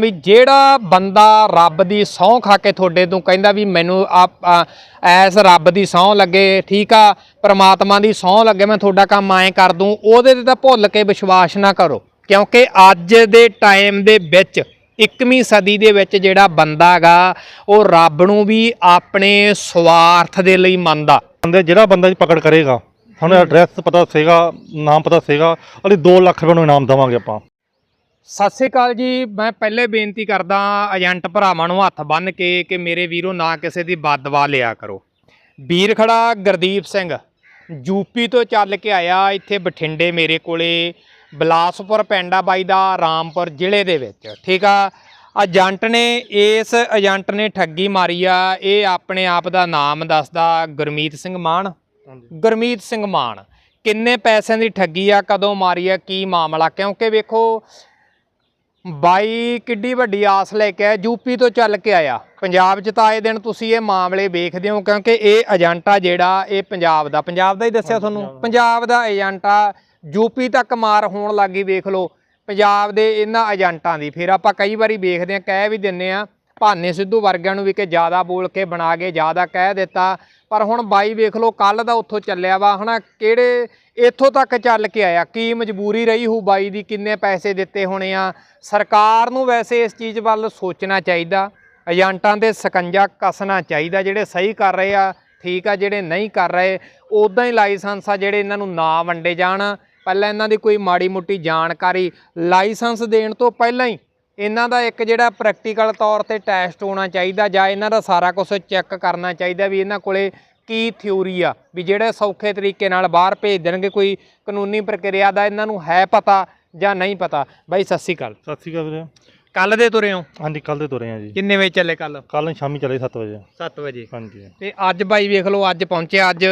ਵੀ ਜਿਹੜਾ ਬੰਦਾ ਰੱਬ ਦੀ ਸਹੁੰ ਖਾ ਕੇ ਤੁਹਾਡੇ ਤੋਂ ਕਹਿੰਦਾ ਵੀ ਮੈਨੂੰ ਆ- ਐਸ ਰੱਬ ਦੀ ਸਹੁੰ ਲੱਗੇ ਠੀਕ ਆ ਪ੍ਰਮਾਤਮਾ ਦੀ ਸਹੁੰ ਲੱਗੇ ਮੈਂ ਤੁਹਾਡਾ ਕੰਮ ਐਂ ਕਰ ਦੂੰ ਉਹਦੇ ਤੇ ਤਾਂ ਭੁੱਲ ਕੇ ਵਿਸ਼ਵਾਸ ਨਾ ਕਰੋ। ਕਿਉਂਕਿ ਅੱਜ ਦੇ ਟਾਈਮ ਦੇ ਵਿੱਚ 21ਵੀਂ ਸਦੀ ਦੇ ਵਿੱਚ ਜਿਹੜਾ ਬੰਦਾ ਹੈਗਾ ਉਹ ਰੱਬ ਨੂੰ ਵੀ ਆਪਣੇ ਸਵਾਰਥ ਦੇ ਲਈ ਮੰਨਦਾ। ਬੰਦੇ ਜਿਹੜਾ ਬੰਦਾ ਜੀ ਪਕੜ ਕਰੇਗਾ ਸਾਨੂੰ ਐਡਰੈਸ ਪਤਾ ਸੀਗਾ ਨਾਮ ਪਤਾ ਸੀਗਾ ਅਸੀਂ 2 ਲੱਖ ਰੁਪਏ ਨੂੰ ਇਨਾਮ ਦੇਵਾਂਗੇ ਆਪਾਂ। ਸਤਿ ਸ੍ਰੀ ਅਕਾਲ ਜੀ। ਮੈਂ ਪਹਿਲੇ ਬੇਨਤੀ ਕਰਦਾ ਏਜੰਟ ਭਰਾਵਾਂ ਨੂੰ ਹੱਥ ਬੰਨ੍ਹ ਕੇ ਕਿ ਮੇਰੇ ਵੀਰੋ ਨਾ ਕਿਸੇ ਦੀ ਬਦਦੁਆ ਲਿਆ ਕਰੋ। ਵੀਰ ਖੜਾ ਗੁਰਦੀਪ ਸਿੰਘ ਯੂਪੀ ਤੋਂ ਚੱਲ ਕੇ ਆਇਆ ਇੱਥੇ ਬਠਿੰਡੇ ਮੇਰੇ ਕੋਲੇ ਬਲਾਸਪੁਰ ਪਿੰਡਾ ਬਾਈ ਦਾ ਰਾਮਪੁਰ ਜ਼ਿਲ੍ਹੇ ਦੇ ਵਿੱਚ। ਠੀਕ ਆ? ਏਜੰਟ ਨੇ ਇਸ ਏਜੰਟ ਨੇ ਠੱਗੀ ਮਾਰੀ ਆ। ਇਹ ਆਪਣੇ ਆਪ ਦਾ ਨਾਮ ਦੱਸਦਾ ਗੁਰਮੀਤ ਸਿੰਘ ਮਾਨ। ਗੁਰਮੀਤ ਸਿੰਘ ਮਾਨ ਕਿੰਨੇ ਪੈਸਿਆਂ ਦੀ ਠੱਗੀ ਆ ਕਦੋਂ ਮਾਰੀ ਆ ਕੀ ਮਾਮਲਾ? ਕਿਉਂਕਿ ਵੇਖੋ ਬਾਈ ਕਿੱਡੀ ਵੱਡੀ ਆਸ ਲੈ ਕੇ ਆਇਆ ਯੂਪੀ ਤੋਂ ਚੱਲ ਕੇ ਆਇਆ। ਪੰਜਾਬ 'ਚ ਤਾਂ ਆਏ ਦਿਨ ਤੁਸੀਂ ਇਹ ਮਾਮਲੇ ਵੇਖਦੇ ਹੋ ਕਿਉਂਕਿ ਇਹ ਏਜੰਟ ਜਿਹੜਾ ਇਹ ਪੰਜਾਬ ਦਾ। ਪੰਜਾਬ ਦਾ ਹੀ ਦੱਸਿਆ ਤੁਹਾਨੂੰ ਪੰਜਾਬ ਦਾ। ਏਜੰਟ ਯੂਪੀ ਤੱਕ ਮਾਰ ਹੋਣ ਲੱਗੀ ਵੇਖ ਲਓ। ਪੰਜਾਬ ਦੇ ਇਹਨਾਂ ਏਜੰਟਾਂ ਦੀ। ਫਿਰ ਆਪਾਂ ਕਈ ਵਾਰੀ ਵੇਖਦੇ ਆ ਕਹਿ ਵੀ ਦਿੰਨੇ ਆ ਭਾਨੇ ਸਿੱਧੂ ਵਰਗਿਆਂ ਨੂੰ ਵੀ ਕਿ ਜ਼ਿਆਦਾ ਬੋਲ ਕੇ ਬਣਾ ਕੇ ਜ਼ਿਆਦਾ ਕਹਿ ਦਿੱਤਾ। ਪਰ ਹੁਣ ਬਾਈ ਵੇਖ ਲਓ ਕੱਲ ਦਾ ਉੱਥੋਂ ਚੱਲਿਆ ਵਾ, ਹਨਾ, ਕਿਹੜੇ ਇੱਥੋਂ ਤੱਕ ਚੱਲ ਕੇ ਆਇਆ, ਕੀ ਮਜਬੂਰੀ ਰਹੀ ਹੋਊ ਬਾਈ ਦੀ, ਕਿੰਨੇ ਪੈਸੇ ਦਿੱਤੇ ਹੋਣੇ ਆ। ਸਰਕਾਰ ਨੂੰ ਵੈਸੇ ਇਸ ਚੀਜ਼ ਵੱਲ ਸੋਚਣਾ ਚਾਹੀਦਾ, ਏਜੰਟਾਂ ਤੇ ਸਕੰਜਾ ਕੱਸਣਾ ਚਾਹੀਦਾ, ਜਿਹੜੇ ਸਹੀ ਕਰ ਰਹੇ ਆ, ਠੀਕ ਆ, ਜਿਹੜੇ ਨਹੀਂ ਕਰ ਰਹੇ ਉਦਾਂ ਹੀ ਲਾਇਸੈਂਸ ਆ ਜਿਹੜੇ ਇਹਨਾਂ ਨੂੰ ਨਾ ਵੰਡੇ ਜਾਣ। ਪਹਿਲਾਂ ਇਹਨਾਂ ਦੀ ਕੋਈ ਮਾੜੀ ਮੋਟੀ ਜਾਣਕਾਰੀ ਲਾਇਸੈਂਸ ਦੇਣ ਤੋਂ ਪਹਿਲਾਂ ਹੀ ਇਹਨਾਂ ਦਾ ਇੱਕ ਜਿਹੜਾ ਪ੍ਰੈਕਟੀਕਲ ਤੌਰ ਤੇ ਟੈਸਟ ਹੋਣਾ ਚਾਹੀਦਾ ਜਾਂ ਇਹਨਾਂ ਦਾ ਸਾਰਾ ਕੁਝ ਚੈੱਕ ਕਰਨਾ ਚਾਹੀਦਾ ਵੀ ਇਹਨਾਂ ਕੋਲੇ ਕੀ ਥਿਊਰੀ ਆ ਵੀ ਜਿਹੜੇ ਸੌਖੇ ਤਰੀਕੇ ਨਾਲ ਬਾਹਰ ਭੇਜ ਦੇਣਗੇ ਕੋਈ ਕਾਨੂੰਨੀ ਪ੍ਰਕਿਰਿਆ ਦਾ ਇਹਨਾਂ ਨੂੰ ਹੈ ਪਤਾ ਜਾਂ ਨਹੀਂ ਪਤਾ। ਬਾਈ ਸਤਿ ਸ਼੍ਰੀ ਅਕਾਲ। ਸਤਿ ਸ਼੍ਰੀ ਅਕਾਲ ਵੀਰੇ। ਕੱਲ ਦੇ ਤੁਰੇ ਹੋ? ਹਾਂਜੀ ਕੱਲ ਦੇ ਤੁਰੇ ਆ ਜੀ। ਕਿੰਨੇ ਵਜੇ ਚੱਲੇ ਕੱਲ ਕੱਲ ਸ਼ਾਮੀ ਚਲੇ 7 ਵਜੇ। 7 ਵਜੇ। ਹਾਂਜੀ। ਤੇ ਅੱਜ ਬਾਈ ਵੇਖ ਲਓ ਅੱਜ ਪਹੁੰਚੇ ਅੱਜ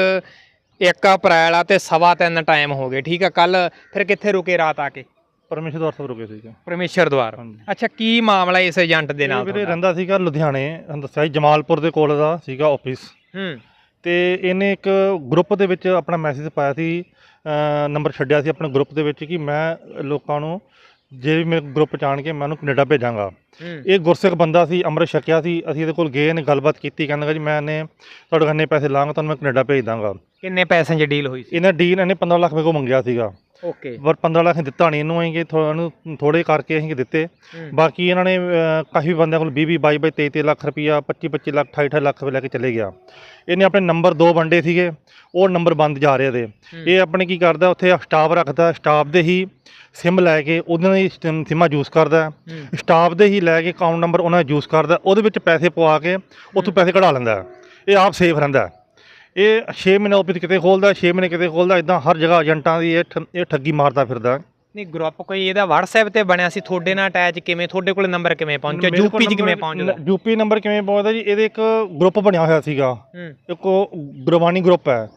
1 ਅਪ੍ਰੈਲ ਆ ਤੇ ਸਵਾ ਤਿੰਨ ਟਾਈਮ ਹੋ ਗਏ। ਠੀਕ ਆ ਕੱਲ ਫਿਰ ਕਿੱਥੇ ਰੁਕੇ ਰਾਤ ਆ ਕੇ? ਪਰਮੇਸ਼ਰ ਦਵਾਰ ਸਾਹਿਬ ਰੁਕੇ ਸੀਗੇ ਪਰਮੇਸ਼ਰ ਦਵਾਰ ਹਾਂਜੀ। ਅੱਛਾ ਕੀ ਮਾਮਲਾ ਇਸ ਏਜੰਟ ਦੇ ਨਾਲ ਵੀਰੇ ਤੁਹਾਡਾ? ਰਹਿੰਦਾ ਸੀਗਾ ਲੁਧਿਆਣੇ ਤੁਹਾਨੂੰ ਦੱਸਿਆ ਸੀ, ਜਮਾਲਪੁਰ ਦੇ ਕੋਲ ਦਾ ਸੀਗਾ ਆਫਿਸ ਹੂੰ। ਤੇ ਇਹਨੇ ਇੱਕ ਗਰੁੱਪ ਦੇ ਵਿੱਚ ਆਪਣਾ ਮੈਸੇਜ ਪਾਇਆ ਸੀ ਨੰਬਰ ਛੱਡਿਆ ਸੀ ਆਪਣੇ ਗਰੁੱਪ ਦੇ ਵਿੱਚ ਕਿ ਮੈਂ ਲੋਕਾਂ ਨੂੰ ਜੇ ਵੀ ਮੇਰੇ ਗਰੁੱਪ ਚ ਕੇ ਮੈਂ ਉਹਨੂੰ ਕੈਨੇਡਾ ਭੇਜਾਂਗਾ। ਹੂੰ। ਇਹ ਗੁਰਸਿੱਖ ਬੰਦਾ ਸੀ ਅੰਮ੍ਰਿਤ ਛਕਿਆ ਸੀ ਅਸੀਂ ਇਹਦੇ ਕੋਲ ਗਏ ਨੇ ਗੱਲਬਾਤ ਕੀਤੀ ਕਹਿੰਦਾ ਜੀ ਮੈਂ ਨੇ ਤੁਹਾਡੇ ਕੰਨੇ ਪੈਸੇ ਲਾਂਗਾ ਤੁਹਾਨੂੰ ਮੈਂ ਕੈਨੇਡਾ ਭੇਜ ਦਾਂਗਾ। ਕਿੰਨੇ ਪੈਸਿਆਂ 'ਚ ਡੀਲ ਹੋਈ ਸੀ? ਇਹਨੇ ਡੀਨ ਇਹਨੇ 15 ਲੱਖ ਮੇਰੇ ਕੋਲ ਮੰਗਿਆ ਸੀਗਾ। ਓਕੇ ਪਰ 15 ਲੱਖ ਦਿੱਤਾ ਨਹੀਂ ਇਹਨੂੰ ਆਏਗੇ ਤੁਹਾਨੂੰ ਥੋੜੇ ਕਰਕੇ ਅਸੀਂ ਦਿੱਤੇ। ਬਾਕੀ ਇਹਨਾਂ ਨੇ ਕਾਫੀ ਬੰਦਿਆਂ ਕੋਲ 20 20 22 22 23 23 ਲੱਖ ਰੁਪਈਆ 25 25 ਲੱਖ 28 28 ਲੱਖ ਰੁਪਏ ਲੈ ਕੇ ਚਲੇ ਗਿਆ। ਇਹਨੇ ਆਪਣੇ ਨੰਬਰ ਦੋ ਵੰਡੇ ਸੀਗੇ ਉਹ ਨੰਬਰ ਬੰਦ ਜਾ ਰਹੇ ਦੇ। ਇਹ ਆਪਣੇ ਕੀ ਕਰਦਾ ਉੱਥੇ ਸਟਾਫ ਰੱਖਦਾ ਸਟਾਫ ਦੇ ਹੀ ਸਿਮ ਲੈ ਕੇ ਉਹਨਾਂ ਦੀ ਸਿਮਾਂ ਯੂਜ਼ ਕਰਦਾ। ਸਟਾਫ ਦੇ ਹੀ ਲੈ ਕੇ ਅਕਾਊਂਟ ਨੰਬਰ ਉਹਨਾਂ ਦਾ ਯੂਜ਼ ਕਰਦਾ ਉਹਦੇ ਵਿੱਚ ਪੈਸੇ ਪਵਾ ਕੇ ਉੱਥੋਂ ਪੈਸੇ ਕਢਾ ਲੈਂਦਾ। ਇਹ ਆਪ ਸੇਫ ਰਹਿੰਦਾ। ਇਹ 6 ਮਹੀਨੇ ਆਫਿਸ ਕਿਤੇ ਖੋਲਦਾ 6 ਮਹੀਨੇ ਕਿਤੇ ਖੋਲਦਾ ਇਦਾਂ ਹਰ ਜਗ੍ਹਾ ਏਜੰਟਾਂ ਦੀ ਇਹ ਠ- ਇਹ ਠੱਗੀ ਮਾਰਦਾ ਫਿਰਦਾ। ਨਹੀਂ ਗਰੁੱਪ ਕੋਈ ਇਹਦਾ WhatsApp ਤੇ ਬਣਿਆ ਸੀ ਤੁਹਾਡੇ ਨਾਲ ਅਟੈਚ ਕਿਵੇਂ ਤੁਹਾਡੇ ਕੋਲ ਨੰਬਰ ਕਿਵੇਂ ਪਹੁੰਚਿਆ ਯੂਪੀ 'ਚ ਕਿਵੇਂ ਪਹੁੰਚਦਾ? ਯੂਪੀ ਨੰਬਰ ਕਿਵੇਂ ਪਹੁੰਚਦਾ ਜੀ? ਇਹਦੇ ਇੱਕ ਗਰੁੱਪ ਬਣਿਆ ਹੋਇਆ ਸੀਗਾ। ਹੂੰ। ਇੱਕ ਉਹ ਗੁਰਬਾਣੀ ਗਰੁੱਪ ਹੈ।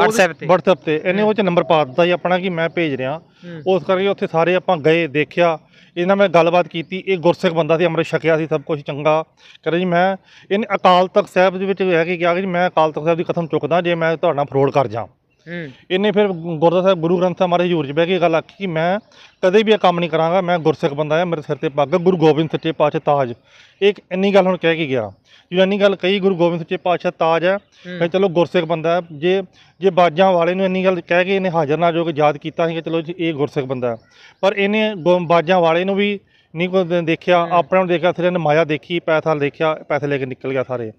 WhatsApp ਤੇ? WhatsApp ਤੇ। ਇਹਨੇ ਉਹ ਚ ਨੰਬਰ ਪਾ ਦਿੱਤਾ ਜੀ ਆਪਣਾ ਕਿ ਮੈਂ ਭੇਜ ਰਿਹਾ। ਹੂੰ। ਉਸ ਕਰਕੇ ਉੱਥੇ ਸਾਰੇ ਆਪਾਂ ਗਏ ਦੇਖਿਆ। ਇਹਨਾਂ ਮੈਂ ਗੱਲਬਾਤ ਕੀਤੀ, ਇਹ ਗੁਰਸਿੱਖ ਬੰਦਾ ਸੀ, ਅੰਮ੍ਰਿਤ ਛਕਿਆ ਸੀ, ਸਭ ਕੁਝ ਚੰਗਾ। ਕਹਿੰਦਾ ਜੀ, ਮੈਂ, ਇਹਨੇ ਅਕਾਲ ਤਖਤ ਸਾਹਿਬ ਦੇ ਵਿੱਚ ਇਹ ਕੇ ਕਿਹਾ ਕਿ ਜੀ, ਮੈਂ ਅਕਾਲ ਤਖਤ ਸਾਹਿਬ ਦੀ ਕਥਮ ਚੁੱਕਦਾ, ਜੇ ਮੈਂ ਤੁਹਾਡਾ ਨਾਲ ਫਰੋਡ ਕਰ ਜਾਂ। ਇਹਨੇ ਫਿਰ ਗੁਰਦੁਆਰਾ ਸਾਹਿਬ ਗੁਰੂ ਗ੍ਰੰਥ ਸਾਹਿਬ ਮਹਾਰਾਜ ਹਜ਼ੂਰ 'ਚ ਬਹਿ ਕੇ ਗੱਲ ਆਖੀ ਕਿ ਮੈਂ ਕਦੇ ਵੀ ਇਹ ਕੰਮ ਨਹੀਂ ਕਰਾਂਗਾ ਮੈਂ ਗੁਰਸਿੱਖ ਬੰਦਾ ਆ ਮੇਰੇ ਸਿਰ ਤੇ ਪੱਗ ਗੁਰੂ ਗੋਬਿੰਦ ਸੱਚੇ ਪਾਤਸ਼ਾਹ ਤਾਜ। ਇੱਕ ਇੰਨੀ ਗੱਲ ਹੁਣ ਕਹਿ ਕੇ ਗਿਆ। ਜਦੋਂ ਇੰਨੀ ਗੱਲ ਕਹੀ ਗੁਰੂ ਗੋਬਿੰਦ ਸੱਚੇ ਪਾਤਸ਼ਾਹ ਤਾਜ ਹੈ ਫਿਰ ਚਲੋ ਗੁਰਸਿੱਖ ਬੰਦਾ। ਜੇ ਜੇ ਬਾਜਾਂ ਵਾਲੇ ਨੂੰ ਇੰਨੀ ਗੱਲ ਕਹਿ ਕੇ ਇਹਨੇ ਹਾਜ਼ਰ ਨਾ ਜੋ ਕੇ ਯਾਦ ਕੀਤਾ ਸੀ ਕਿ ਚਲੋ ਜੀ ਇਹ ਗੁਰਸਿੱਖ ਬੰਦਾ। ਪਰ ਇਹਨੇ ਬਾਜਾਂ ਵਾਲੇ ਨੂੰ ਵੀ ਨਹੀਂ ਕੋਈ ਦੇਖਿਆ ਆਪਣਾ ਨੂੰ ਦੇਖਿਆ ਫਿਰ ਇਹਨੇ ਮਾਇਆ ਦੇਖੀ ਪੈਸਾ ਦੇਖਿਆ ਪੈਸੇ ਲੈ ਕੇ ਨਿਕਲ ਗਿਆ ਸਾਰੇ।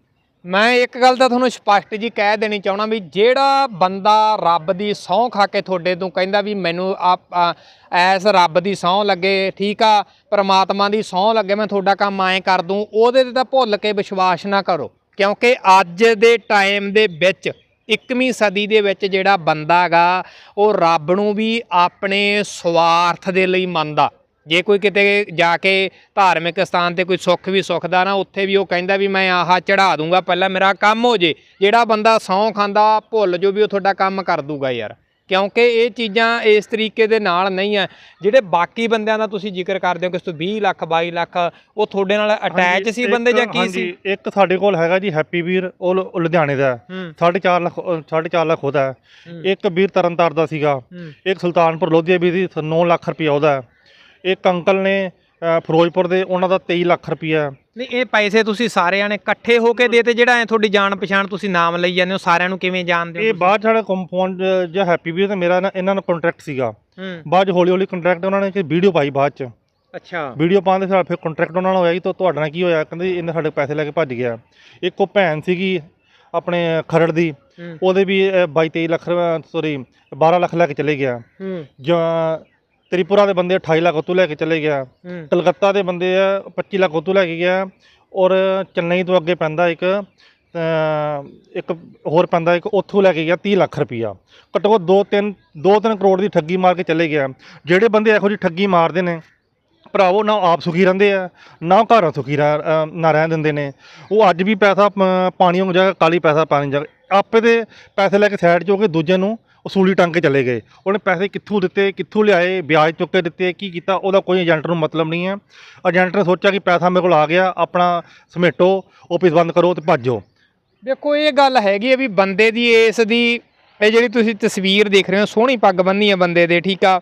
ਮੈਂ ਇੱਕ ਗੱਲ ਤਾਂ ਤੁਹਾਨੂੰ ਸਪਸ਼ਟ ਜੀ ਕਹਿ ਦੇਣੀ ਚਾਹਣਾ ਵੀ ਜਿਹੜਾ ਬੰਦਾ ਰੱਬ ਦੀ ਸਹੁੰ ਖਾ ਕੇ ਤੁਹਾਡੇ ਤੋਂ ਕਹਿੰਦਾ ਵੀ ਮੈਨੂੰ ਆਪ ਆ, ਐਸ ਰੱਬ ਦੀ ਸਹੁੰ ਲੱਗੇ ਠੀਕ ਆ ਪ੍ਰਮਾਤਮਾ ਦੀ ਸਹੁੰ ਲੱਗੇ ਮੈਂ ਤੁਹਾਡਾ ਕੰਮ ਐਂ ਕਰ ਦੂੰ ਉਹਦੇ ਤੇ ਤਾਂ ਭੁੱਲ ਕੇ ਵਿਸ਼ਵਾਸ ਨਾ ਕਰੋ। ਕਿਉਂਕਿ ਅੱਜ ਦੇ ਟਾਈਮ ਦੇ ਵਿੱਚ 21ਵੀਂ ਸਦੀ ਦੇ ਵਿੱਚ ਜਿਹੜਾ ਬੰਦਾ ਹੈਗਾ ਉਹ ਰੱਬ ਨੂੰ ਵੀ ਆਪਣੇ ਸਵਾਰਥ ਦੇ ਲਈ ਮੰਨਦਾ। ਜੇ ਕੋਈ ਕਿਤੇ ਜਾ ਕੇ ਧਾਰਮਿਕ ਸਥਾਨ ਤੇ ਕੋਈ ਸੁੱਖ ਵੀ ਸੁੱਖਦਾ ਨਾ ਉੱਥੇ ਵੀ ਉਹ ਕਹਿੰਦਾ ਵੀ ਮੈਂ ਆਹ ਚੜਾ ਦੂੰਗਾ ਪਹਿਲਾਂ ਮੇਰਾ ਕੰਮ ਹੋ ਜੇ। ਜਿਹੜਾ ਬੰਦਾ ਸਹੁੰ ਖਾਂਦਾ ਭੁੱਲ ਜੋ ਵੀ ਉਹ ਤੁਹਾਡਾ ਕੰਮ ਕਰ ਦੂਗਾ ਯਾਰ। ਕਿਉਂਕਿ ਇਹ ਚੀਜ਼ਾਂ ਇਸ ਤਰੀਕੇ ਦੇ ਨਾਲ ਨਹੀਂ ਆ। ਜਿਹੜੇ ਬਾਕੀ ਬੰਦਿਆਂ ਦਾ ਤੁਸੀਂ ਜ਼ਿਕਰ ਕਰਦੇ ਹੋ ਕਿ ਇਸ ਤੋਂ 20 ਲੱਖ 22 ਲੱਖ ਉਹ ਤੁਹਾਡੇ ਨਾਲ ਅਟੈਚ ਸੀ ਬੰਦੇ ਜਾਂ ਕੀ ਸੀ? ਇੱਕ ਸਾਡੇ ਕੋਲ ਹੈਗਾ ਜੀ ਹੈਪੀ ਵੀਰ ਉਹ ਲੁਧਿਆਣੇ ਦਾ। ਹੈ। ਹੂੰ 4.5 ਲੱਖ 4.5 ਲੱਖ ਉਹਦਾ। ਹੈ। ਹੂੰ, ਇੱਕ ਵੀਰ ਤਰਨਤਾਰ ਦਾ ਸੀਗਾ। ਹੂੰ। ਇੱਕ ਸੁਲਤਾਨਪੁਰ ਲੋਧੀਆ ਵੀ ਸੀ 9 ਲੱਖ ਰੁਪਇਆ ਉਹਦਾ। ਹੈ ਇੱਕ ਅੰਕਲ ਨੇ ਅ, ਫਿਰੋਜ਼ਪੁਰ ਦੇ ਉਹਨਾਂ ਦਾ 23 ਲੱਖ ਰੁਪਈਆ ਨਹੀਂ ਇਹ ਪੈਸੇ ਤੁਸੀਂ ਸਾਰਿਆਂ ਨੇ ਇਕੱਠੇ ਹੋ ਕੇ ਦੇਤੇ ਜਿਹੜਾ ਐ ਤੁਹਾਡੀ ਜਾਣ ਪਛਾਣ ਤੁਸੀਂ ਨਾਮ ਲਈ ਜਾਂਦੇ ਹੋ ਸਾਰਿਆਂ ਨੂੰ ਕਿਵੇਂ ਜਾਣਦੇ ਹੋ ਇਹ? ਬਾਅਦ 'ਚ ਸਾਡਾ ਕੰਪਾਊਂਡ ਜਾਂ ਹੈਪੀ ਵੀ ਤੇ ਮੇਰਾ ਨਾ- ਇਹਨਾਂ ਨਾਲ ਕੰਟਰੈਕਟ ਸੀਗਾ। ਹੂੰ। ਬਾਅਦ 'ਚ ਹੌਲੀ ਹੌਲੀ ਕੰਟਰੈਕਟ ਉਹਨਾਂ ਨੇ ਕਿ ਵੀਡੀਓ ਪਾਈ ਬਾਅਦ 'ਚ। ਅੱਛਾ। ਵੀਡੀਓ ਪਾਉਣ ਦੇ ਸਾਲ ਫਿਰ ਕੰਟਰੈਕਟ ਉਹਨਾਂ ਨਾਲ ਹੋਇਆ ਜੀ ਤਾਂ ਤੁਹਾਡੇ ਨਾਲ ਕੀ ਹੋਇਆ? ਕਹਿੰਦੇ ਇਹਨੇ ਸਾਡੇ ਪੈਸੇ ਲੈ ਕੇ ਭੱਜ ਗਿਆ। ਇੱਕ ਉਹ ਭੈਣ ਸੀਗੀ ਆਪਣੇ ਖਰੜ ਦੀ ਹੂੰ। ਉਹਦੇ ਵੀ 22 23 ਲੱਖ ਸੌਰੀ 12 ਲੱਖ ਲੈ ਕੇ ਚਲੇ ਗਿਆ। ਹੂੰ। ਜਾਂ ਤ੍ਰਿਪੁਰਾ ਦੇ ਬੰਦੇ 28 ਲੱਖ ਉਤੋਂ ਲੈ ਕੇ ਚਲੇ ਗਿਆ। ਕਲਕੱਤਾ ਦੇ ਬੰਦੇ ਆ 25 ਲੱਖ ਉਤੋਂ ਲੈ ਕੇ ਗਿਆ। ਔਰ ਚੇਨਈ ਤੋਂ ਅੱਗੇ ਪੈਂਦਾ ਇੱਕ ਇੱਕ ਹੋਰ ਪੈਂਦਾ ਇੱਕ ਉੱਥੋਂ ਲੈ ਕੇ ਗਿਆ 30 ਲੱਖ ਰੁਪਈਆ। ਘੱਟੋ ਘੱਟ 2 3 2 3 ਕਰੋੜ ਦੀ ਠੱਗੀ ਮਾਰ ਕੇ ਚਲੇ ਗਿਆ। ਜਿਹੜੇ ਬੰਦੇ ਇਹੋ ਜਿਹੀ ਠੱਗੀ ਮਾਰਦੇ ਨੇ ਭਰਾਵੋ ਨਾ ਆਪ ਸੁਖੀ ਰਹਿੰਦੇ ਆ ਨਾ ਘਰਾਂ ਸੁਖੀ ਨਾ ਰਹਿਣ ਦਿੰਦੇ ਨੇ। ਉਹ ਅੱਜ ਵੀ ਪੈਸਾ ਪਾਣੀ ਵਾਂਗ ਜਗ੍ਹਾ ਕਾਲੀ ਪੈਸਾ ਪਾਣੀ ਜਗ੍ਹਾ ਆਪੇ ਦੇ ਪੈਸੇ ਲੈ ਕੇ ਸਾਈਡ 'ਚ ਹੋ ਕੇ ਦੂਜੇ ਨੂੰ ਉਸੂਲੀ ਟੰਗ ਕੇ ਚਲੇ ਗਏ। ਉਹਨੇ ਪੈਸੇ ਕਿੱਥੋਂ ਦਿੱਤੇ, ਕਿੱਥੋਂ ਲਿਆਏ, ਵਿਆਜ ਚੁੱਕ ਕੇ ਦਿੱਤੇ, ਕੀ ਕੀਤਾ, ਉਹਦਾ ਕੋਈ ਏਜੰਟ ਨੂੰ ਮਤਲਬ ਨਹੀਂ ਹੈ। ਏਜੰਟ ਨੇ ਸੋਚਿਆ ਕਿ ਪੈਸਾ ਮੇਰੇ ਕੋਲ ਆ ਗਿਆ, ਆਪਣਾ ਸਮੇਟੋ, ਆਫਿਸ ਬੰਦ ਕਰੋ ਤੇ ਭੱਜੋ ਦੇਖੋ, ਇਹ ਗੱਲ ਹੈਗੀ ਹੈ ਵੀ ਬੰਦੇ ਦੀ, ਇਸ ਦੀ, ਇਹ ਜਿਹੜੀ ਤੁਸੀਂ ਤਸਵੀਰ ਦੇਖ ਰਹੇ ਹੋ, ਸੋਹਣੀ ਪੱਗ ਬੰਨੀ ਹੈ ਬੰਦੇ ਦੇ, ਠੀਕ ਆ?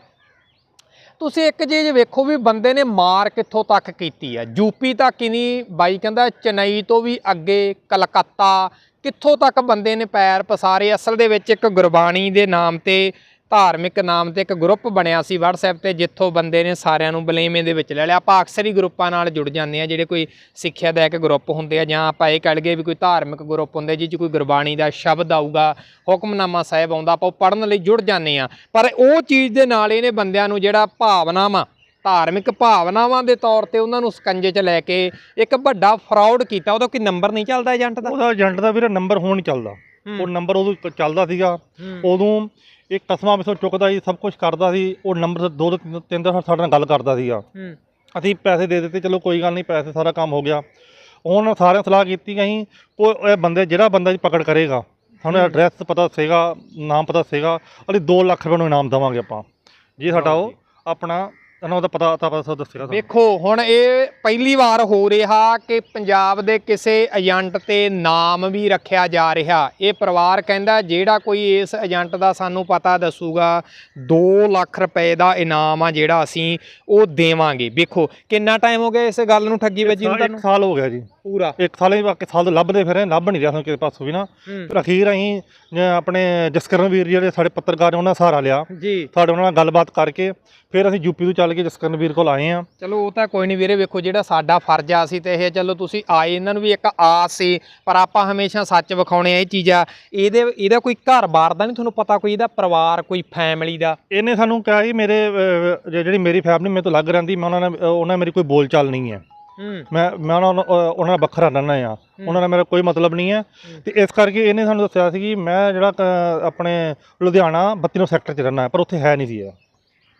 ਤੁਸੀਂ ਇੱਕ ਚੀਜ਼ ਵੇਖੋ ਵੀ ਬੰਦੇ ਨੇ ਮਾਰ ਕਿੱਥੋਂ ਤੱਕ ਕੀਤੀ ਹੈ ਯੂਪੀ ਤੱਕ ਹੀ ਨਹੀਂ ਬਾਈ ਕਹਿੰਦਾ ਚੇਨਈ ਤੋਂ ਵੀ ਅੱਗੇ, ਕਲਕੱਤਾ, ਕਿੱਥੋਂ ਤੱਕ ਬੰਦੇ ਨੇ ਪੈਰ ਪਸਾਰੇ? ਅਸਲ ਦੇ ਵਿੱਚ ਇੱਕ ਗੁਰਬਾਣੀ ਦੇ ਨਾਮ ਤੇ ਧਾਰਮਿਕ ਨਾਮ ਤੇ ਇੱਕ ਗਰੁੱਪ ਬਣਿਆ ਸੀ WhatsApp ਤੇ ਜਿੱਥੋਂ ਬੰਦੇ ਨੇ ਸਾਰਿਆਂ ਨੂੰ ਬਲੇਮੇ ਦੇ ਵਿੱਚ ਲੈ ਲਿਆ। ਆਪਾਂ ਅਕਸਰ ਹੀ ਗਰੁੱਪਾਂ ਨਾਲ ਜੁੜ ਜਾਂਦੇ ਆ ਜਿਹੜੇ ਕੋਈ ਸਿੱਖਿਆ ਦਾ ਇੱਕ ਗਰੁੱਪ ਹੁੰਦੇ ਆ ਜਾਂ ਆਪਾਂ ਇਹ ਕਹਿ ਲਈਏ ਵੀ ਕੋਈ ਧਾਰਮਿਕ ਗਰੁੱਪ ਹੁੰਦੇ ਜਿਹ 'ਚ ਕੋਈ ਗੁਰਬਾਣੀ ਦਾ ਸ਼ਬਦ ਆਊਗਾ ਹੁਕਮਨਾਮਾ ਸਾਹਿਬ ਆਉਂਦਾ ਆਪਾਂ ਉਹ ਪੜ੍ਹਨ ਲਈ ਜੁੜ ਜਾਂਦੇ ਆ ਪਰ ਉਹ ਚੀਜ਼ ਦੇ ਨਾਲ ਇਹਨੇ ਬੰਦਿਆਂ ਨੂੰ ਜਿਹੜਾ ਭਾਵਨਾਵਾਂ ਧਾਰਮਿਕ ਭਾਵਨਾਵਾਂ ਦੇ ਤੌਰ ਤੇ ਉਹਨਾਂ ਨੂੰ ਸਕੰਜੇ 'ਚ ਲੈ ਕੇ ਇੱਕ ਵੱਡਾ ਫਰਾਡ ਕੀਤਾ ਉਹਦਾ ਕੋਈ ਨੰਬਰ ਨਹੀਂ ਚੱਲਦਾ ਏਜੰਟ ਦਾ? ਉਹਦਾ ਏਜੰਟ ਦਾ ਵੀਰੇ ਨੰਬਰ ਹੁਣ ਚੱਲਦਾ। ਉਹ ਨੰਬਰ ਉਦੋਂ ਚੱਲਦਾ ਸੀਗਾ। ਉਦੋਂ ਇਹ ਕਸਮਾਂ ਵਿੱਚੋਂ ਚੁੱਕਦਾ ਸੀ ਸਭ ਕੁਝ ਕਰਦਾ ਸੀ ਉਹ ਨੰਬਰ ਦੋ ਦੋ ਤਿੰਨ ਦਿਨ ਸਾਡੇ ਨਾਲ ਗੱਲ ਕਰਦਾ ਸੀਗਾ। ਹੂੰ। ਅਸੀਂ ਪੈਸੇ ਦੇ ਦਿੱਤੇ ਚਲੋ ਕੋਈ ਗੱਲ ਨਹੀਂ ਪੈਸੇ ਸਾਰਾ ਕੰਮ ਹੋ ਗਿਆ। ਹੁਣ ਸਾਰਿਆਂ ਸਲਾਹ ਕੀਤੀ ਅਸੀਂ ਕੋਈ ਇਹ ਬੰਦੇ ਜਿਹੜਾ ਬੰਦਾ ਜੀ ਪਕੜ ਕਰੇਗਾ ਸਾਨੂੰ। ਐਡਰੈਸ ਪਤਾ ਸੀਗਾ ਨਾਮ ਪਤਾ ਸੀਗਾ ਅਸੀਂ 2 ਲੱਖ ਰੁਪਏ ਨੂੰ ਇਨਾਮ ਦੇਵਾਂਗੇ ਆਪਾਂ। ਜੇ ਸਾਡਾ ਉਹ ਆਪਣਾ ਇਹਨਾਂ ਦਾ ਪਤਾ ਤਾਂ ਪਤਾ ਸਾਨੂੰ। ਵੇਖੋ ਹੁਣ ਇਹ ਪਹਿਲੀ ਵਾਰ ਹੋ ਰਿਹਾ ਕਿ ਪੰਜਾਬ ਦੇ ਕਿਸੇ ਏਜੰਟ ਤੇ ਨਾਮ ਵੀ ਰੱਖਿਆ ਜਾ ਰਿਹਾ। ਇਹ ਪਰਿਵਾਰ ਕਹਿੰਦਾ ਜਿਹੜਾ ਕੋਈ ਇਸ ਏਜੰਟ ਦਾ ਸਾਨੂੰ ਪਤਾ ਦੱਸੂਗਾ 2 ਲੱਖ ਰੁਪਏ ਦਾ ਇਨਾਮ ਆ ਜਿਹੜਾ ਅਸੀਂ ਉਹ ਦੇਵਾਂਗੇ। ਵੇਖੋ ਕਿੰਨਾ ਟਾਈਮ ਹੋ ਗਿਆ ਇਸ ਗੱਲ ਨੂੰ ਠੱਗੀ ਵੱਜੀ ਨੂੰ ਤੁਹਾਨੂੰ? ਸਾਲ ਹੋ ਗਿਆ ਜੀ। ਪੂਰਾ। ਇੱਕ ਸਾਲ ਹੀ ਬਾਕੀ ਸਾਲ ਤੋਂ ਲੱਭਦੇ ਫਿਰ ਰਹੇ, ਲੱਭ ਨਹੀਂ ਰਿਹਾ ਸਾਨੂੰ ਕਿਸੇ ਪਾਸੋਂ ਵੀ ਨਾ। ਹੂੰ। ਫਿਰ ਅਖੀਰ ਅਸੀਂ ਜਿਵੇਂ ਆਪਣੇ ਜਸਕਰਨ ਵੀਰ ਜਿਹੜੇ ਸਾਡੇ ਪੱਤਰਕਾਰ ਨੇ ਉਹਨਾਂ ਦਾ ਸਹਾਰਾ ਲਿਆ। ਜੀ। ਸਾਡੇ ਉਹਨਾਂ ਨਾਲ ਗੱਲਬਾਤ ਕਰਕੇ ਫਿਰ ਅਸੀਂ ਯੂਪੀ ਤੋਂ ਚੱਲ ਕੇ ਜਸਕਰਨ ਵੀਰ ਕੋਲ ਆਏ ਆ ਚਲੋ ਉਹ ਤਾਂ ਕੋਈ ਨਹੀਂ ਵੀਰੇ ਵੇਖੋ ਜਿਹੜਾ ਸਾਡਾ ਫਰਜ਼ ਆ ਸੀ ਤੇ ਇਹ ਚਲੋ ਤੁਸੀਂ ਆਏ ਇਹਨਾਂ ਨੂੰ ਵੀ ਇੱਕ ਆਸ ਸੀ ਪਰ ਆਪਾਂ ਹਮੇਸ਼ਾ ਸੱਚ ਵਿਖਾਉਣੇ ਆ ਇਹ ਚੀਜ਼ਾਂ। ਇਹਦੇ ਇਹਦਾ ਕੋਈ ਘਰ-ਬਾਰ ਦਾ ਨਹੀਂ ਤੁਹਾਨੂੰ ਪਤਾ ਕੋਈ ਇਹਦਾ ਪਰਿਵਾਰ ਕੋਈ ਫੈਮਿਲੀ ਦਾ? ਇਹਨੇ ਸਾਨੂੰ ਕਿਹਾ ਜੀ ਮੇਰੇ ਅਹ, ਜਿਹੜੀ ਮੇਰੀ ਫੈਮਿਲੀ ਮੇਰੇ ਤੋਂ ਲੱਗ ਰਹਿੰਦੀ ਮੈਂ ਉਹਨਾਂ ਨਾਲ ਅਹ, ਉਹਨਾਂ ਨਾਲ ਮੇਰੀ ਕੋਈ ਬੋਲਚਾਲ ਨਹੀਂ ਹੂੰ। ਮੈਂ ਮੈਂ ਉਹਨਾਂ ਨੂੰ ਅਹ, ਉਹਨਾਂ ਨਾਲ ਵੱਖਰਾ ਰਹਿਣਾ ਆ ਉਹਨਾਂ ਨਾਲ ਮੇਰਾ ਕੋਈ ਮਤਲਬ ਨਹੀਂ ਹੈ। ਤੇ ਇਸ ਕਰਕੇ ਇਹਨੇ ਸਾਨੂੰ ਦੱਸਿਆ ਸੀ ਕਿ ਮੈਂ ਜਿਹੜਾ ਅਹ, ਆਪਣੇ ਲੁਧਿਆਣਾ 32 ਸੈਕਟਰ 'ਚ ਰਹਿਣਾ ਪਰ ਉੱਥੇ ਹੈ ਨਹੀਂ ਸੀ ਇਹ।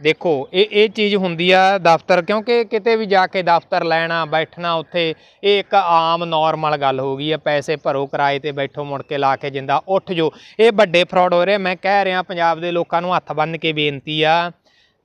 ਦੇਖੋ ਇਹ ਇਹ ਚੀਜ਼ ਹੁੰਦੀ ਆ ਦਫ਼ਤਰ ਕਿਉਂਕਿ ਕਿਤੇ ਵੀ ਜਾ ਕੇ ਦਫ਼ਤਰ ਲੈਣਾ ਬੈਠਣਾ ਉੱਥੇ ਇਹ ਇੱਕ ਆਮ ਨਾਰਮਲ ਗੱਲ ਹੋ ਗਈ ਆ। ਪੈਸੇ ਭਰੋ ਕਿਰਾਏ ਤੇ ਬੈਠੋ ਮੁੜ ਕੇ ਲਾ ਕੇ ਜਿੰਦਾ ਉੱਠ ਜੋ। ਇਹ ਵੱਡੇ ਫਰਾਡ ਹੋ ਰਹੇ ਮੈਂ ਕਹਿ ਰਿਹਾ ਪੰਜਾਬ ਦੇ ਲੋਕਾਂ ਨੂੰ ਹੱਥ ਬੰਨ੍ਹ ਕੇ ਬੇਨਤੀ ਆ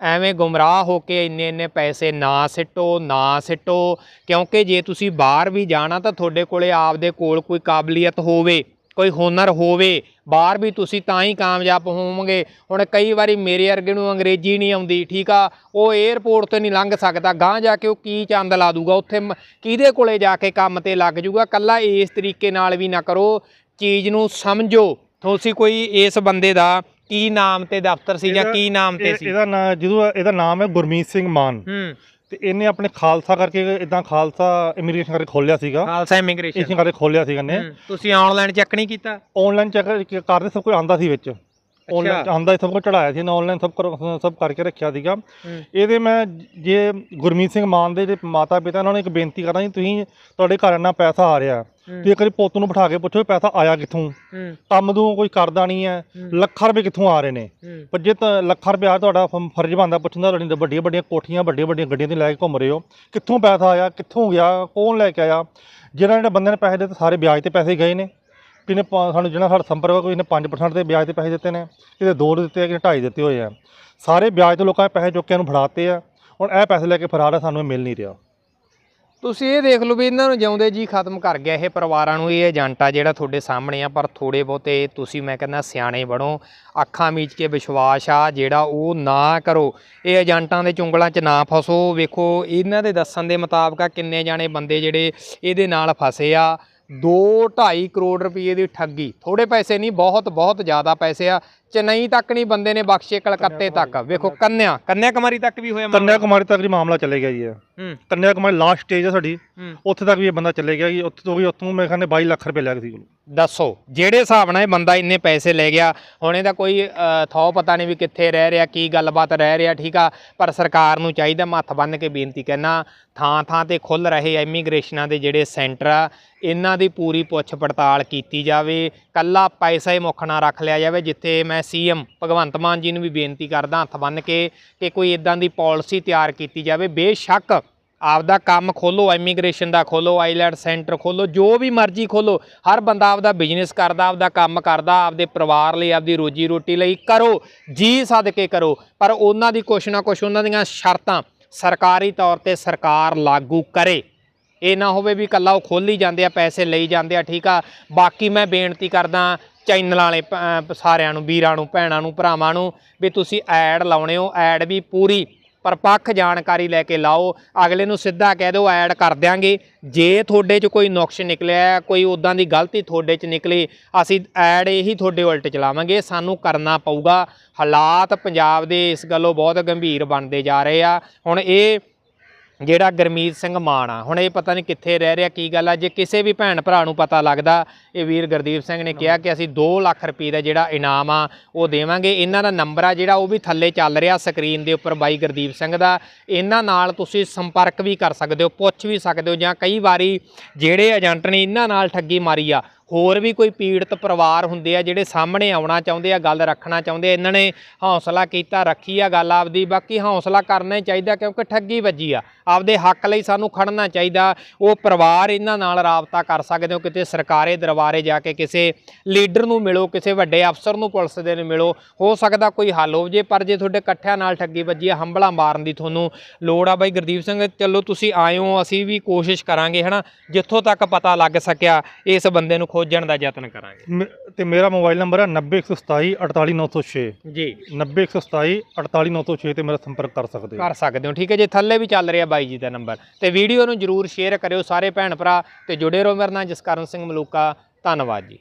ਐਵੇਂ ਗੁੰਮਰਾਹ ਹੋ ਕੇ ਇੰਨੇ ਇੰਨੇ ਪੈਸੇ ਨਾ ਸਿੱਟੋ ਨਾ ਸਿੱਟੋ। ਕਿਉਂਕਿ ਜੇ ਤੁਸੀਂ ਬਾਹਰ ਵੀ ਜਾਣਾ ਤਾਂ ਤੁਹਾਡੇ ਕੋਲੇ ਆਪਦੇ ਕੋਲ ਕੋਈ ਕਾਬਲੀਅਤ ਹੋਵੇ, ਕੋਈ ਹੁਨਰ ਹੋਵੇ, ਬਾਹਰ ਵੀ ਤੁਸੀਂ ਤਾਂ ਹੀ ਕਾਮਯਾਬ ਹੋਵੋਗੇ। ਹੁਣ ਕਈ ਵਾਰੀ ਮੇਰੇ ਵਰਗੇ ਨੂੰ ਅੰਗਰੇਜ਼ੀ ਨਹੀਂ ਆਉਂਦੀ, ਠੀਕ ਆ? ਉਹ 에ਅਰਪੋਰਟ ਤੇ ਨਹੀਂ ਲੰਘ ਸਕਦਾ ਗਾਂ ਜਾ ਕੇ ਉਹ ਕੀ ਚੰਦ ਲਾ ਦੂਗਾ? ਉੱਥੇ ਮ- ਕਿਹਦੇ ਕੋਲੇ ਜਾ ਕੇ ਕੰਮ ਤੇ ਲੱਗ ਜੂਗਾ? ਕੱਲਾ ਇਸ ਤਰੀਕੇ ਨਾਲ ਵੀ ਨਾ ਕਰੋ। ਚੀਜ਼ ਨੂੰ ਸਮਝੋ। ਤੁਸੀਂ ਕੋਈ ਇਸ ਬੰਦੇ ਦਾ ਕੀ ਨਾਮ ਤੇ ਦਫ਼ਤਰ ਸੀ ਜਾਂ ਕੀ ਨਾਮ ਤੇ ਸੀ? ਇਹਦਾ ਨਾਂ ਜਦੋਂ ਇਹਦਾ ਨਾਮ ਹੈ ਗੁਰਮੀਤ ਸਿੰਘ ਮਾਨ। ਹੂੰ। ਤੇ ਇਹਨੇ ਆਪਣੇ ਖਾਲਸਾ ਕਰਕੇ ਇਦਾਂ ਖਾਲਸਾ ਇਮੀਗ੍ਰੇਸ਼ਨ ਕਰਕੇ ਖੋਲਿਆ ਸੀਗਾ। ਖਾਲਸਾ ਇਮੀਗ੍ਰੇਸ਼ਨ। ਕਰਕੇ ਖੋਲਿਆ ਸੀਗਾ ਨੇ ਤੁਸੀਂ ਆਨਲਾਈਨ ਚੈੱਕ ਨਹੀਂ ਕੀਤਾ? ਆਨਲਾਈਨ ਚੈੱਕ ਕਰਦੇ ਸਭ ਕੁਝ ਆਂਦਾ ਸੀ ਵਿੱਚ। ਆਨਲਾਈਨ ਆਂਦਾ ਸਭ ਕੁਝ ਚੜਾਇਆ ਸੀ ਨਾ ਆਨਲਾਈਨ ਸਭ ਕਰ- ਸਭ ਕਰਕੇ ਰੱਖਿਆ ਸੀਗਾ। ਇਹਦੇ ਮੈਂ ਜੇ ਗੁਰਮੀਤ ਸਿੰਘ ਮਾਨ ਦੇ ਜਿਹੜੇ ਮਾਤਾ ਪਿਤਾ ਉਹਨਾਂ ਨੂੰ ਇੱਕ ਬੇਨਤੀ ਕਰਦਾ ਜੀ ਤੁਸੀਂ ਤੁਹਾਡੇ ਘਰ ਇੰਨਾ ਪੈਸਾ ਆ ਰਿਹਾ ਤੁਸੀਂ ਇੱਕ ਵਾਰੀ ਪੁੱਤ ਨੂੰ ਬਿਠਾ ਕੇ ਪੁੱਛੋ ਵੀ ਪੈਸਾ ਆਇਆ ਕਿੱਥੋਂ? ਹੂੰ। ਕੰਮ ਤੋਂ ਕੋਈ ਕਰਦਾ ਨਹੀਂ ਹੈ ਲੱਖਾਂ ਰੁਪਏ ਕਿੱਥੋਂ ਆ ਰਹੇ ਨੇ? ਹੂੰ। ਪਰ ਜੇ ਤਾਂ ਲੱਖਾਂ ਰੁਪਏ ਆ ਤੁਹਾਡਾ ਫ- ਫਰਜ਼ ਬਣਦਾ ਪੁੱਛਣ ਦਾ ਤੁਹਾਡੀ ਵੱਡੀਆਂ ਵੱਡੀਆਂ ਕੋਠੀਆਂ ਵੱਡੀਆਂ ਵੱਡੀਆਂ ਗੱਡੀਆਂ ਤੇ ਲੈ ਕੇ ਘੁੰਮ ਰਹੇ ਹੋ ਕਿੱਥੋਂ ਪੈਸਾ ਆਇਆ ਕਿੱਥੋਂ ਗਿਆ ਕੌਣ ਲੈ ਕੇ ਆਇਆ? ਜਿਹੜਾ ਜਿਹੜੇ ਬੰਦੇ ਨੇ ਪੈਸੇ ਦਿੱਤੇ ਸਾਰੇ ਵਿਆਜ ਤੇ ਪੈਸੇ ਗਏ ਨੇ। ਕਿਨੇ ਸਾਨੂੰ ਜਿਹੜਾ ਸਾਡਾ ਸੰਪਰਕ ਹੈ, ਕੋਈ ਨੇ 5% ਦੇ ਵਿਆਜ ਤੇ ਪੈਸੇ ਦਿੱਤੇ ਨੇ ਇਹਦੇ 2 ਦਿੱਤੇ ਆ ਕਿਤੇ 2.5 ਦਿੱਤੇ ਹੋਏ ਆ। ਸਾਰੇ ਵਿਆਜ ਤੇ ਲੋਕਾਂ ਨੇ ਪੈਸੇ ਚੁੱਕ ਕੇ ਨੂੰ ਫੜਾਤੇ ਆ ਹੁਣ ਇਹ ਪੈਸੇ ਲੈ ਕੇ ਫਰਾਰ ਆ ਸਾਨੂੰ ਇਹ ਮਿਲ ਨਹੀਂ ਰਿਹਾ। ਤੁਸੀਂ ਇਹ ਦੇਖ ਲਓ ਵੀ ਇਹਨਾਂ ਨੂੰ ਜਿਉਂਦੇ ਜੀ ਖਤਮ ਕਰ ਗਿਆ ਇਹ ਪਰਿਵਾਰਾਂ ਨੂੰ ਇਹ ਏਜੰਟ ਆ ਜਿਹੜਾ ਤੁਹਾਡੇ ਸਾਹਮਣੇ ਆ ਪਰ ਥੋੜੇ ਬਹੁਤੇ ਤੁਸੀਂ ਮੈਂ ਕਹਿੰਦਾ ਸਿਆਣੇ ਬਣੋ ਅੱਖਾਂ ਮੀਚ ਕੇ ਵਿਸ਼ਵਾਸ ਆ ਜਿਹੜਾ ਉਹ ਨਾ ਕਰੋ। ਇਹ ਏਜੰਟਾਂ ਦੇ ਚੁੰਗਲਾਂ 'ਚ ਨਾ ਫਸੋ ਵੇਖੋ ਇਹਨਾਂ ਦੇ ਦੱਸਣ ਦੇ ਮੁਤਾਬਕ ਆ ਕਿੰਨੇ ਜਾਣੇ ਬੰਦੇ ਜਿਹੜੇ ਇਹਦੇ ਨਾਲ ਫਸੇ ਆ। 2.5 ਕਰੋੜ ਰੁਪਏ ਦੀ ਠੱਗੀ। ਥੋੜੇ ਪੈਸੇ ਨਹੀਂ ਬਹੁਤ ਬਹੁਤ ਜ਼ਿਆਦਾ ਪੈਸੇ ਆ। ਚੇਨਈ ਤੱਕ ਨਹੀਂ ਬੰਦੇ ਨੇ ਬਖਸ਼ੇ ਕਲਕੱਤੇ ਤੱਕ। ਵੇਖੋ ਕੰਨਿਆ ਕੰਨਿਆ ਕੁਮਾਰੀ ਤੱਕ ਵੀ ਹੋਇਆ। ਕੰਨਿਆ ਕੁਮਾਰੀ ਤੱਕ ਵੀ ਮਾਮਲਾ ਚੱਲੇ ਗਿਆ ਜੀ ਹੂੰ। ਕੰਨਿਆ ਕੁਮਾਰੀ ਲਾਸਟ ਸਟੇਜ ਹੈ। ਸਾਡੀ ਉੱਥੇ ਤੱਕ ਵੀ ਇਹ ਬੰਦਾ ਚੱਲੇ ਗਿਆ ਜੀ। ਉੱਥੇ ਤੋਂ ਵੀ ਉੱਥੋਂ ਮੇਰੇ ਖਿਆਲ ਨਾਲ 22 ਲੱਖ ਰੁਪਏ ਲਿਆ ਸੀ ਕੋਲ ਦੱਸੋ ਜਿਹੜੇ ਹਿਸਾਬ ਨਾਲ ਇਹ ਬੰਦਾ ਇੰਨੇ ਪੈਸੇ ਲੈ ਗਿਆ ਹੁਣ ਇਹਦਾ ਕੋਈ ਥੌ ਪਤਾ ਨਹੀਂ ਵੀ ਕਿੱਥੇ ਰਹਿ ਰਿਹਾ ਕੀ ਗੱਲਬਾਤ ਰਹਿ ਰਿਹਾ ਠੀਕ ਆ ਪਰ ਸਰਕਾਰ ਨੂੰ ਚਾਹੀਦਾ ਮੱਥ ਬੰਨ ਕੇ ਬੇਨਤੀ ਕਰਨਾ ਥਾਂ ਥਾਂ ਤੇ ਖੁੱਲ ਰਹੇ ਇਮੀਗ੍ਰੇਸ਼ਨਾਂ ਦੇ ਜਿਹੜੇ ਸੈਂਟਰ ਆ ਇਹਨਾਂ ਦੀ ਪੂਰੀ ਪੁੱਛ ਪੜਤਾਲ ਕੀਤੀ ਜਾਵੇ ਕੱਲਾ ਪੈਸਾ ਹੀ ਮੁੱਖ ਨਾ ਰੱਖ ਲਿਆ ਜਾਵੇ ਜਿੱਥੇ ਮੈਂ ਸੀਐਮ ਭਗਵੰਤ ਮਾਨ ਜੀ ਨੂੰ ਵੀ ਬੇਨਤੀ ਕਰਦਾ ਹੱਥ ਬੰਨ ਕੇ ਕਿ ਕੋਈ ਇਦਾਂ ਦੀ ਪਾਲਿਸੀ ਤਿਆਰ ਕੀਤੀ ਜਾਵੇ। ਬੇਸ਼ੱਕ ਆਪਦਾ ਕੰਮ ਖੋਲੋ ਇਮੀਗ੍ਰੇਸ਼ਨ ਦਾ ਖੋਲੋ ਆਈਲੈਂਡ ਸੈਂਟਰ ਖੋਲੋ, ਜੋ ਵੀ ਮਰਜ਼ੀ ਖੋਲੋ, ਹਰ ਬੰਦਾ ਆਪਦਾ ਬਿਜ਼ਨਸ ਕਰਦਾ, ਆਪਦਾ ਕੰਮ ਕਰਦਾ, ਆਪਦੇ ਪਰਿਵਾਰ ਲਈ, ਆਪਦੀ ਰੋਜੀ ਰੋਟੀ ਲਈ ਕਰੋ, ਜੀ ਸਦਕੇ ਕਰੋ। ਪਰ ਉਹਨਾਂ ਦੀ ਕੁਛ ਨਾ ਕੁਛ ਉਹਨਾਂ ਦੀਆਂ ਸ਼ਰਤਾਂ ਸਰਕਾਰੀ ਤੌਰ ਤੇ ਸਰਕਾਰ ਲਾਗੂ ਕਰੇ। ਇਹ ਨਾ ਹੋਵੇ ਵੀ ਕੱਲਾ ਉਹ ਖੋਲੀ ਜਾਂਦੇ ਆ, ਪੈਸੇ ਲਈ ਜਾਂਦੇ ਆ, ਠੀਕ ਆ। ਬਾਕੀ ਮੈਂ ਬੇਨਤੀ ਕਰਦਾ ਚੈਨਲ ਵਾਲੇ ਸਾਰਿਆਂ ਨੂੰ, ਵੀਰਾਂ ਨੂੰ, ਭੈਣਾਂ ਨੂੰ, ਭਰਾਵਾਂ ਨੂੰ ਵੀ ਤੁਸੀਂ ਐਡ ਲਾਉਣੇ ਹੋ, ਐਡ ਵੀ ਪੂਰੀ ਪਰਪੱਖ ਜਾਣਕਾਰੀ ਲੈ ਕੇ ਲਾਓ। ਅਗਲੇ ਨੂੰ ਸਿੱਧਾ ਕਹਿ ਦਿਓ, ਐਡ ਕਰ ਦਿਆਂਗੇ। ਜੇ ਤੁਹਾਡੇ 'ਚ ਕੋਈ ਨੁਕਸ ਨਿਕਲਿਆ, ਕੋਈ ਉਦਾਂ ਦੀ ਗਲਤੀ ਤੁਹਾਡੇ 'ਚ ਨਿਕਲੀ, ਅਸੀਂ ਐਡ ਇਹੀ ਤੁਹਾਡੇ ਉਲਟ ਚਲਾਵਾਂਗੇ, ਸਾਨੂੰ ਕਰਨਾ ਪਊਗਾ। ਹਾਲਾਤ ਪੰਜਾਬ ਦੇ ਇਸ ਗੱਲੋਂ ਬਹੁਤ ਗੰਭੀਰ ਬਣਦੇ ਜਾ ਰਹੇ ਆ। ਹੁਣ ਇਹ ਜਿਹੜਾ ਗਰਮੀਤ ਸਿੰਘ ਮਾਨ ਆ, ਹੁਣ ਇਹ ਪਤਾ ਨਹੀਂ ਕਿੱਥੇ ਰਹਿ ਰਿਹਾ, ਕੀ ਗੱਲ ਆ, ਜੇ ਕਿਸੇ ਵੀ ਭੈਣ ਭਰਾ ਨੂੰ ਪਤਾ ਲੱਗਦਾ, ਇਹ ਵੀਰ ਗੁਰਦੀਪ ਸਿੰਘ ਨੇ ਕਿਹਾ ਕਿ ਅਸੀਂ 2 ਲੱਖ ਰੁਪਏ ਦਾ ਜਿਹੜਾ ਇਨਾਮ ਆ, ਉਹ ਦੇਵਾਂਗੇ। ਇਹਨਾਂ ਦਾ ਨੰਬਰ ਆ ਜਿਹੜਾ, ਉਹ ਵੀ ਥੱਲੇ ਚੱਲ ਰਿਹਾ ਸਕਰੀਨ ਦੇ ਉੱਪਰ ਬਾਈ ਗੁਰਦੀਪ ਸਿੰਘ ਦਾ। ਇਹਨਾਂ ਨਾਲ ਤੁਸੀਂ ਸੰਪਰਕ ਵੀ ਕਰ ਸਕਦੇ ਹੋ, ਪੁੱਛ ਵੀ ਸਕਦੇ ਹੋ, ਜਾਂ ਕਈ ਵਾਰੀ ਜਿਹੜੇ ਏਜੰਟ ਨੇ, ਇਹਨਾਂ ਨਾਲ ਠੱਗੀ ਮਾਰੀ ਆ ਹੋਰ ਵੀ ਕੋਈ ਪੀੜਤ ਪਰਿਵਾਰ ਹੁੰਦੇ ਆ ਜਿਹੜੇ ਸਾਹਮਣੇ ਆਉਣਾ ਚਾਹੁੰਦੇ ਆ, ਗੱਲ ਰੱਖਣਾ ਚਾਹੁੰਦੇ ਆ, ਇਹਨਾਂ ਨੇ ਹੌਸਲਾ ਕੀਤਾ, ਰੱਖੀ ਆ ਗੱਲ ਆਪਦੀ, ਬਾਕੀ ਹੌਸਲਾ ਕਰਨਾ ਹੀ ਚਾਹੀਦਾ ਕਿਉਂਕਿ ਠੱਗੀ ਵੱਜੀ ਆ। ਆਪਦੇ ਹੱਕ ਲਈ ਸਾਨੂੰ ਖੜਨਾ ਚਾਹੀਦਾ, ਉਹ ਪਰਿਵਾਰ ਇਹਨਾਂ ਨਾਲ ਰਾਬਤਾ ਕਰ ਸਕਦੇ ਹੋ, ਕਿਤੇ ਸਰਕਾਰੀ ਦਰਬਾਰੇ ਜਾ ਕੇ ਕਿਸੇ ਲੀਡਰ ਨੂੰ ਮਿਲੋ, ਕਿਸੇ ਵੱਡੇ ਅਫਸਰ ਨੂੰ ਪੁਲਿਸ ਦੇ ਨੂੰ ਮਿਲੋ, ਹੋ ਸਕਦਾ ਕੋਈ ਹੱਲ ਹੋ ਜੇ, ਪਰ ਜੇ ਤੁਹਾਡੇ ਇਕੱਠਿਆਂ ਨਾਲ ਠੱਗੀ ਵੱਜੀ ਆ ਹੰਬਲਾ ਮਾਰਨ ਦੀ ਤੁਹਾਨੂੰ ਲੋੜ ਆ। ਬਾਈ ਗੁਰਦੀਪ ਸਿੰਘ, ਚਲੋ ਤੁਸੀਂ ਆਇਓ ਅਸੀਂ ਵੀ ਕੋਸ਼ਿਸ਼ ਕਰਾਂਗੇ, ਹਨਾ, ਜਿੱਥੋਂ ਤੱਕ ਪਤਾ ਲੱਗ ਸਕਿਆ, ਇਸ ਬੰਦੇ ਨੂੰ ਖੋਜਣ ਦਾ ਯਤਨ ਕਰਾਂਗੇ। ਮੇ- ਤੇ ਮੇਰਾ ਮੋਬਾਈਲ ਨੰਬਰ ਹੈ 90127 48906 ਜੀ। 90127 48906 ਤੇ ਮੇਰਾ ਸੰਪਰਕ ਕਰ ਸਕਦੇ ਹੋ। ਕਰ ਸਕਦੇ ਹੋ ਠੀਕ ਹੈ ਜੇ। ਥੱਲੇ ਵੀ ਚੱਲ ਰਿਹਾ ਬਾਈ ਜੀ ਦਾ ਨੰਬਰ। ਤੇ ਵੀਡੀਓ ਨੂੰ ਜਰੂਰ ਸ਼ੇਅਰ ਕਰਿਓ ਸਾਰੇ ਭੈਣ ਭਰਾ ਤੇ ਜੁੜੇ ਰਹੋ ਮੇਰੇ ਨਾਲ ਜਸਕਰਨ ਸਿੰਘ ਮਲੂਕਾ। ਧੰਨਵਾਦ ਜੀ।